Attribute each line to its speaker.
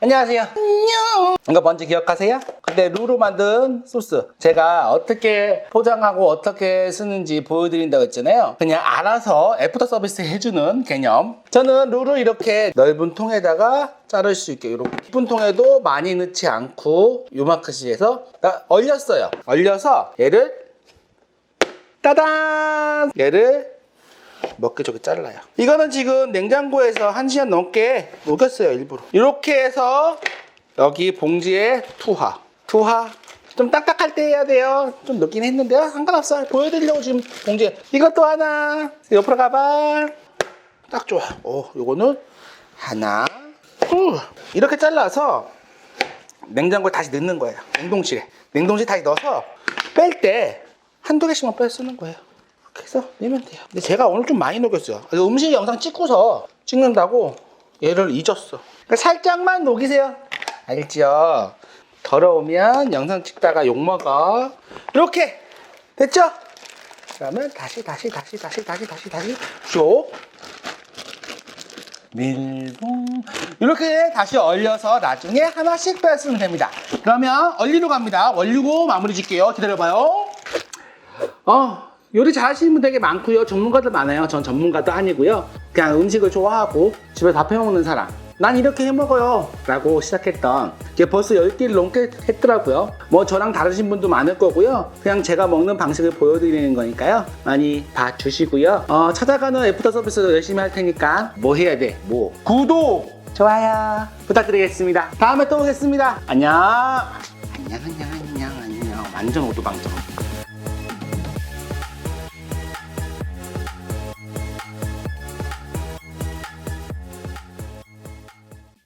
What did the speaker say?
Speaker 1: 안녕하세요. 안녕. 이거 뭔지 기억하세요? 근데 루로 만든 소스. 제가 어떻게 포장하고 어떻게 쓰는지 보여드린다고 했잖아요. 그냥 알아서 애프터 서비스 해주는 개념. 저는 루를 이렇게 넓은 통에다가 자를 수 있게 이렇게 깊은 통에도 많이 넣지 않고 딱 얼렸어요. 얼려서 얘를 따단! 얘를 먹게 저기 잘라요. 이거는 지금 냉장고에서 1시간 넘게 녹였어요, 일부러. 이렇게 해서 여기 봉지에 투하. 투하. 좀 딱딱할 때 해야 돼요. 좀 녹긴 했는데요. 상관없어요. 보여드리려고 지금 봉지에. 이것도 하나. 옆으로 가봐. 딱 좋아. 오, 요거는 하나. 후. 이렇게 잘라서 냉장고에 다시 넣는 거예요. 냉동실에. 냉동실에 다시 넣어서 뺄 때 한두 개씩만 빼 쓰는 거예요. 해서 내면 돼요. 근데 제가 오늘 좀 많이 녹였어요. 음식 영상 찍고서 찍는다고 얘를 잊었어. 그러니까 살짝만 녹이세요. 알죠? 더러우면 영상 찍다가 욕먹어. 이렇게 됐죠? 그러면 다시 다시 다시 다시 다시 다시 다시 쭉 밀고 이렇게 다시 얼려서 나중에 하나씩 빼쓰면 됩니다. 그러면 얼리러 갑니다. 얼리고 마무리 짓게요. 기다려봐요. 어, 요리 잘하시는 분 되게 많고요. 전문가들 많아요. 전 전문가도 아니고요. 그냥 음식을 좋아하고 집에 밥 해먹는 사람. 난 이렇게 해먹어요. 라고 시작했던 이게 벌써 10개를 넘게 했더라고요. 뭐 저랑 다르신 분도 많을 거고요. 그냥 제가 먹는 방식을 보여드리는 거니까요. 많이 봐주시고요. 어, 찾아가는 애프터 서비스도 열심히 할 테니까 뭐 해야 돼? 뭐? 구독! 좋아요 부탁드리겠습니다. 다음에 또 오겠습니다. 안녕! 안녕, 안녕, 안녕, 안녕. 완전 오도방정.